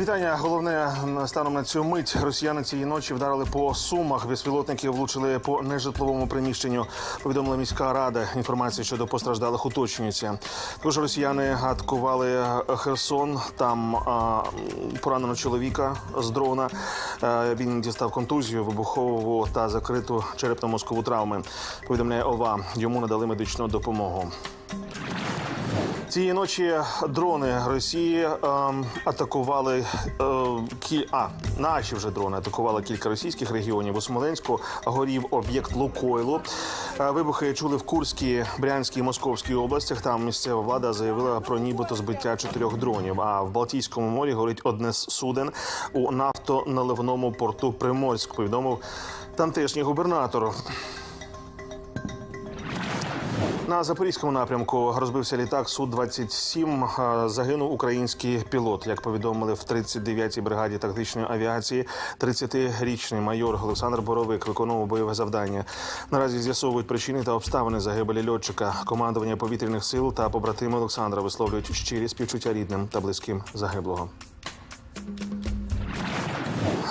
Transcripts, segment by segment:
Вітання. Головне станом на цю мить. Росіяни цієї ночі вдарили по сумах. Безпілотники влучили по нежитловому приміщеннню. Повідомила міська рада. Інформація щодо постраждалих уточнюється. Також росіяни атакували Херсон. Там а, поранено чоловіка з дрона. Е, Він дістав контузію, вибухову та закриту черепно-мозкову травми. Повідомляє ОВА. Йому надали медичну допомогу. Цієї ночі дрони Росії ем, атакували е, кі... а, наші вже дрони атакували кілька російських регіонів. У Смоленську горів об'єкт Лукойлу. Е, вибухи чули в Курській, Брянській, Московській областях. Там місцева влада заявила про нібито збиття чотирьох дронів. А в Балтійському морі горить одне з суден у нафтоналивному порту Приморськ. Повідомив тамтешній губернатор. На запорізькому напрямку розбився літак су 27 Загинув український пілот. Як повідомили в 39-й бригаді тактичної авіації, 30-річний майор Олександр Боровик виконував бойове завдання. Наразі з'ясовують причини та обставини загибелі льотчика. Командування повітряних сил та побратими Олександра висловлюють щирі співчуття рідним та близьким загиблого.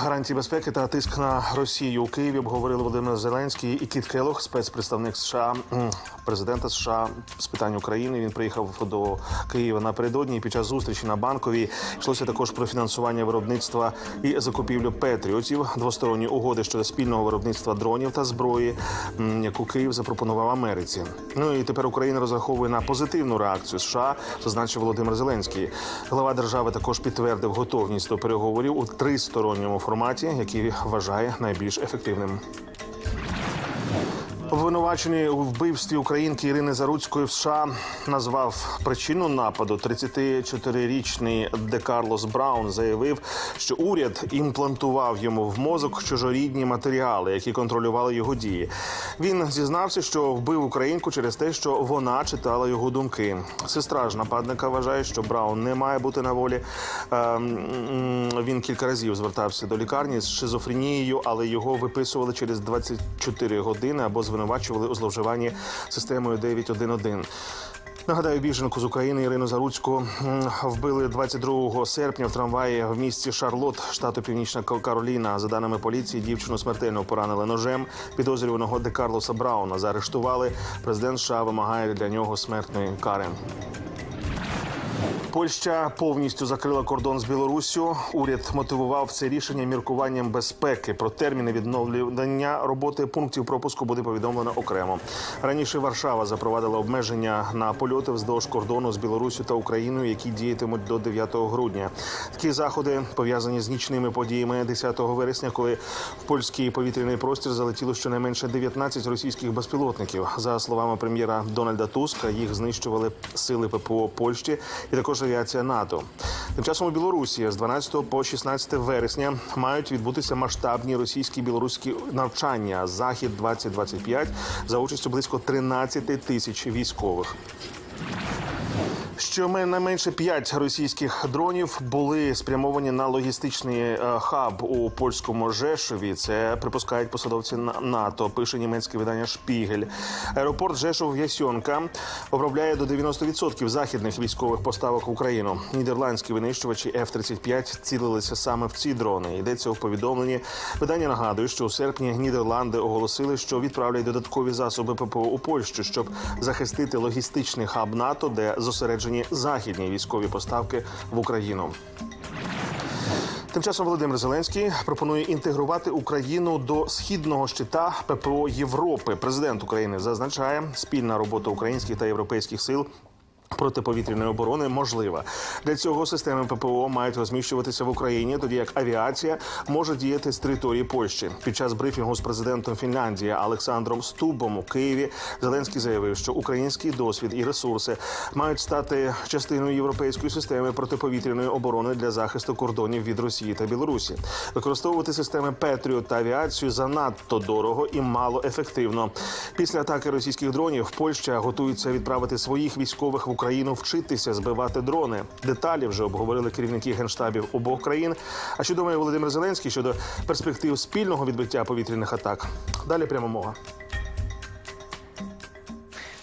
Гарантії безпеки та тиск на Росію у Києві обговорили Володимир Зеленський і Кіт Келох, спецпредставник США, президента США з питань України. Він приїхав до Києва напередодні. Під час зустрічі на банковій йшлося також про фінансування виробництва і закупівлю петріотів, двосторонні угоди щодо спільного виробництва дронів та зброї, яку Київ запропонував Америці. Ну і тепер Україна розраховує на позитивну реакцію США, зазначив Володимир Зеленський. Глава держави також підтвердив готовність до переговорів у тристоронньому форматі, який вважає найбільш ефективним. Обвинувачений у вбивстві українки Ірини Заруцької в США назвав причину нападу. 34-річний Де Карлос Браун заявив, що уряд імплантував йому в мозок чужорідні матеріали, які контролювали його дії. Він зізнався, що вбив українку через те, що вона читала його думки. Сестра ж нападника вважає, що Браун не має бути на волі. Ем, Він кілька разів звертався до лікарні з шизофренією, але його виписували через 24 години або звинувачували у зловживанні системою 911. Нагадаю, біженку з України Ірину Заруцьку вбили 22 серпня в трамваї в місті Шарлот, штату Північна Кароліна. За даними поліції, дівчину смертельно поранили ножем. Підозрюваного Де Карлоса Брауна заарештували. Президент США вимагає для нього смертної кари. Польща повністю закрила кордон з Білоруссю. Уряд мотивував це рішення міркуванням безпеки. Про терміни відновлення роботи пунктів пропуску буде повідомлено окремо. Раніше Варшава запровадила обмеження на польоти вздовж кордону з Білоруссю та Україною, які діятимуть до 9 грудня. Такі заходи пов'язані з нічними подіями 10 вересня, коли в польський повітряний простір залетіло щонайменше 19 російських безпілотників. За словами прем'єра Дональда Туска, їх знищували сили ППО Польщі і також авіація НАТО. Тим часом у Білорусі з 12 по 16 вересня мають відбутися масштабні російські білоруські навчання Захід 2025 за участю близько 13 тисяч військових. Щонайменше п'ять російських дронів були спрямовані на логістичний е, хаб у польському Жешові. Це припускають посадовці На- НАТО. Пише німецьке видання Шпігель. Аеропорт Жешов Ясьонка обробляє до 90% західних військових поставок в Україну. Нідерландські винищувачі F-35 цілилися саме в ці дрони. Йдеться у повідомленні. Видання нагадує, що у серпні Нідерланди оголосили, що відправляють додаткові засоби ППО у Польщу, щоб захистити логістичний хаб НАТО, де зосереджені західні військові поставки в Україну. Тим часом Володимир Зеленський пропонує інтегрувати Україну до східного щита ППО Європи. Президент України зазначає, спільна робота українських та європейських сил. Протиповітряної оборони можлива для цього системи ППО мають розміщуватися в Україні, тоді як авіація може діяти з території Польщі. Під час брифінгу з президентом Фінляндії Олександром Стубом у Києві Зеленський заявив, що український досвід і ресурси мають стати частиною європейської системи протиповітряної оборони для захисту кордонів від Росії та Білорусі. Використовувати системи Петріот та авіацію занадто дорого і мало ефективно. Після атаки російських дронів Польща готується відправити своїх військових в вчитися збивати дрони. Деталі вже обговорили керівники генштабів обох країн. А що думає Володимир Зеленський щодо перспектив спільного відбиття повітряних атак? Далі прямо мова.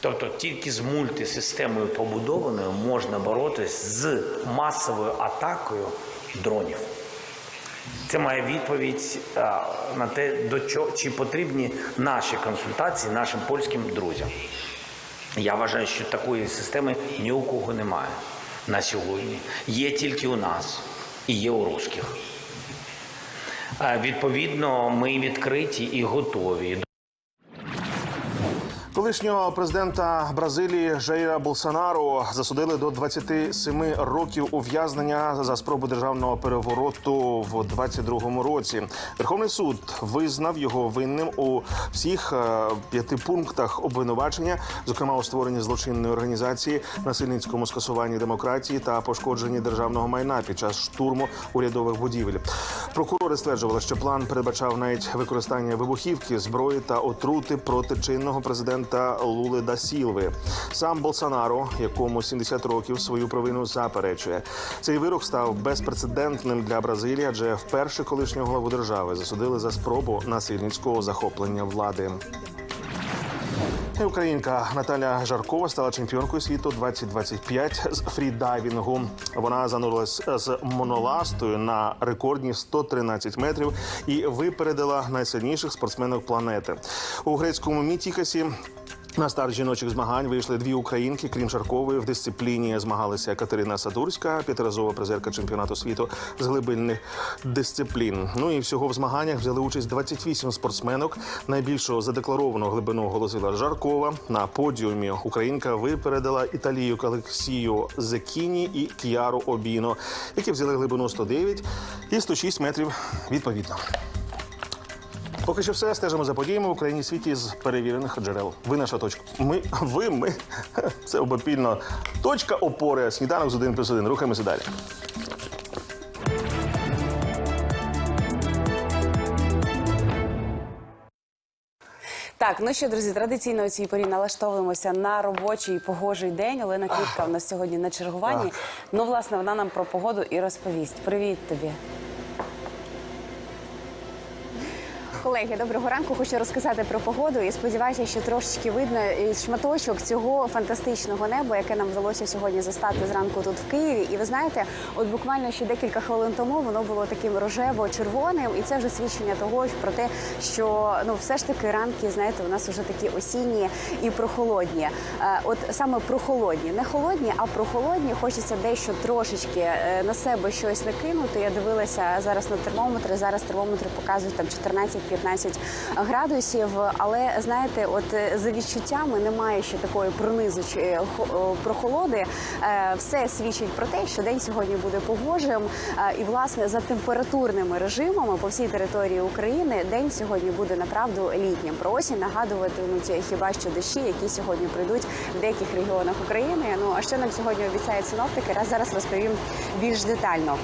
Тобто тільки з мультисистемою побудованою можна боротись з масовою атакою дронів. Це моя відповідь на те, до чого чи потрібні наші консультації нашим польським друзям. Я вважаю, що такої системи ні у кого немає на сьогодні. Є тільки у нас і є у русських. Е, Відповідно, ми відкриті і готові Колишнього президента Бразилії Жаїра Болсонару засудили до 27 років ув'язнення за спробу державного перевороту в 22-му році. Верховний суд визнав його винним у всіх е, п'яти пунктах обвинувачення, зокрема у створенні злочинної організації, насильницькому скасуванні демократії та пошкодженні державного майна під час штурму урядових будівель. Прокурори стверджували, що план передбачав навіть використання вибухівки, зброї та отрути проти чинного президента Лули да Сілви. Сам Болсонаро, якому 70 років свою провину заперечує. Цей вирок став безпрецедентним для Бразилії, адже вперше колишнього главу держави засудили за спробу насильницького захоплення влади. Українка Наталя Жаркова стала чемпіонкою світу 2025 з фрідайвінгу. Вона занурилась з моноластою на рекордні 113 метрів і випередила найсильніших спортсменок планети у грецькому мітікасі. На старт жіночих змагань вийшли дві українки, крім Шаркової. В дисципліні змагалися Катерина Садурська, п'ятиразова призерка чемпіонату світу з глибинних дисциплін. Ну і всього в змаганнях взяли участь 28 спортсменок. Найбільшу задекларовану глибину оголосила Жаркова. На подіумі Українка випередила італію Олексію Зекіні і Кіару Обіно, які взяли глибину 109 і 106 метрів відповідно. Поки що все стежимо за подіями в Україні і світі з перевірених джерел. Ви наша точка. Ми, ви, ми. Це обопільно. Точка опори. Сніданок з 1 плюс 1. Рухаємося далі. Так, ну що, друзі, традиційно у цій порі налаштовуємося на робочий погожий день. Олена Квітка в нас сьогодні на чергуванні. Ну, власне, вона нам про погоду і розповість. Привіт тобі. Колеги, доброго ранку. Хочу розказати про погоду і сподіваюся, що трошечки видно шматочок цього фантастичного неба, яке нам вдалося сьогодні застати зранку тут в Києві. І ви знаєте, от буквально ще декілька хвилин тому воно було таким рожево-червоним, і це вже свідчення того про те, що ну все ж таки ранки, знаєте, у нас вже такі осінні і прохолодні. Е, От саме прохолодні, не холодні, а прохолодні. Хочеться дещо трошечки е, на себе щось накинути. Я дивилася зараз на термометри. Зараз термометри показують там 14-15 градусів. Але знаєте, от е, за відчуттями немає ще такої хо- прохолоди. Е, Все свідчить про те, що день сьогодні буде погожим. Е, І власне за температурними режимами по всій території України день сьогодні буде направду літнім. Про осінь нагадуватимуть хіба що дощі, які сьогодні прийдуть в деяких регіонах України. Ну а що нам сьогодні обіцяють синоптики? Раз зараз розповім більш детально.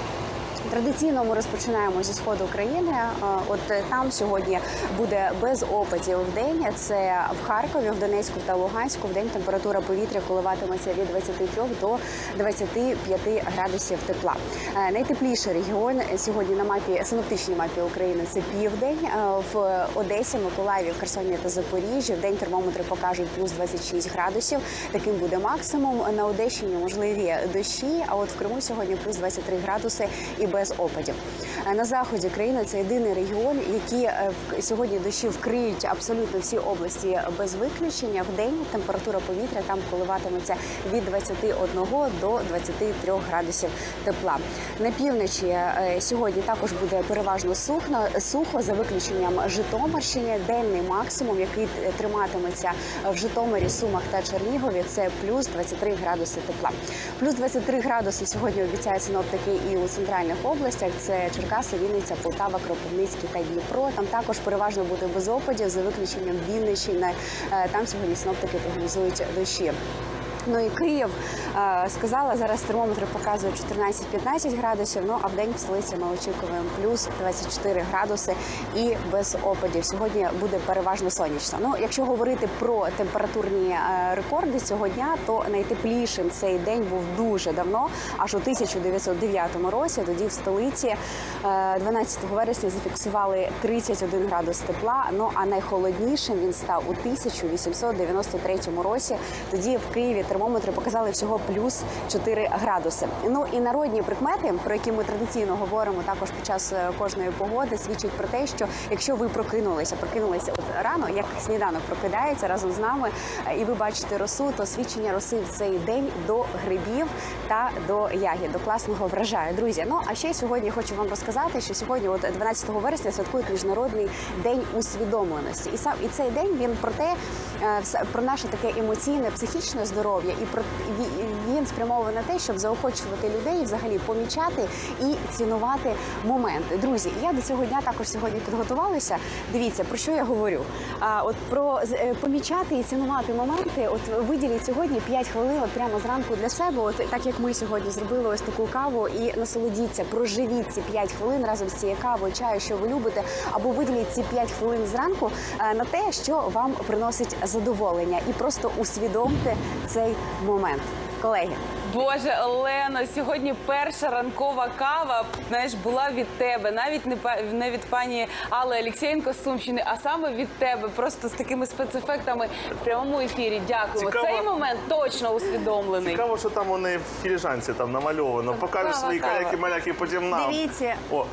Традиційно ми розпочинаємо зі сходу України. Е, От е, там сьогодні буде без опадів в день. Це в Харкові, в Донецьку та Луганську. В день температура повітря коливатиметься від 23 до 25 градусів тепла. Е, Найтепліший регіон сьогодні на мапі синоптичній мапі України це південь. В Одесі, Миколаєві, Херсоні та Запоріжжі. В день термометри покажуть плюс 26 градусів. Таким буде максимум. На Одещині можливі дощі. А от в Криму сьогодні плюс 23 градуси і без опадів. Е, На заході країни це єдиний регіон, який е, сьогодні дощі вкриють абсолютно всі області без виключення. В день температура повітря там коливатиметься від 21 до 23 градусів тепла. На півночі е, сьогодні також буде переважно сухно, сухо за виключенням Житомирщини. Денний максимум, який триматиметься в Житомирі, Сумах та Чернігові, це плюс 23 градуси тепла. Плюс 23 градуси сьогодні обіцяють синоптики і у центральних областях. Це Черкаси, Вінниця, Полтава, Кропивницький та Дніпро. Там також переважно буде без опадів за виключенням Вінниччини. Е, Там сьогодні синоптики прогнозують дощі. Ну і Київ е, сказала, зараз термометри показують 14-15 градусів. Ну а в день в столиці ми очікуємо плюс 24 градуси і без опадів. Сьогодні буде переважно сонячно. Ну, якщо говорити про температурні е, рекорди цього дня, то найтеплішим цей день був дуже давно, аж у 1909 році. Тоді в столиці е, 12 вересня зафіксували 31 градус тепла. Ну а найхолоднішим він став у 1893 році. Тоді в Києві термометри показали всього плюс 4 градуси. Ну і народні прикмети, про які ми традиційно говоримо також під час е, кожної погоди, свідчать про те, що якщо ви прокинулися, прокинулися от рано, як сніданок прокидається разом з нами, е, і ви бачите росу, то свідчення роси в цей день до грибів та до ягід, до класного врожаю. Друзі, ну а ще сьогодні хочу вам розказати, що сьогодні, от 12 вересня, святкують міжнародний день усвідомленості. І сам і цей день він про те, е, про наше таке емоційне, психічне здоров'я, і про він спрямований на те, щоб заохочувати людей, взагалі помічати і цінувати моменти. Друзі, я до цього дня також сьогодні підготувалася. Дивіться, про що я говорю. А от про е, помічати і цінувати моменти. От виділіть сьогодні 5 хвилин, прямо зранку для себе. От так як ми сьогодні зробили ось таку каву і насолодіться, проживіть ці 5 хвилин разом з цією кавою, чаю, що ви любите, або виділіть ці 5 хвилин зранку е, на те, що вам приносить задоволення, і просто усвідомте цей момент, колеги. Боже, Олено, сьогодні перша ранкова кава знаєш, була від тебе, навіть не не від пані Алли Олексєнко з Сумщини, а саме від тебе, просто з такими спецефектами в прямому ефірі. Дякуємо. Цікаво. Цей момент точно усвідомлений. Цікаво, що там вони в філіжанці там намальовано. Покажеш свої кава. каяки маляки потім нам. Дивіться. О.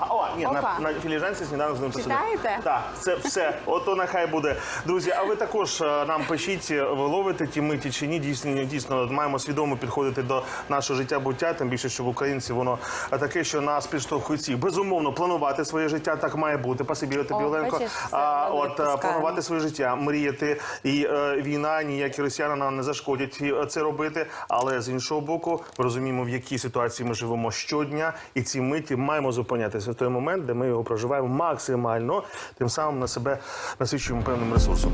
Ага, о, ні, на, Опа. на філіжанці сніданок з ним посидимо. Читаєте? Так, це все. Ото нехай буде. Друзі, а ви також е, нам пишіть, е, ви ловите ті миті чи ні. Дійсно, дійсно маємо свідомо підходити до нашого життя буття, тим більше, що в українці воно е, таке, що нас підштовхують всіх. Безумовно, планувати своє життя так має бути. Пасибі О, Оленко. бачиш, все, А, ми от е, відпускаємо. планувати своє життя, мріяти. І е, війна, ніякі росіяни нам не зашкодять е, це робити. Але з іншого боку, розуміємо, в якій ситуації ми живемо щодня, і ці миті маємо зупинятися в той момент, де ми його проживаємо максимально, тим самим на себе насичуємо певним ресурсом.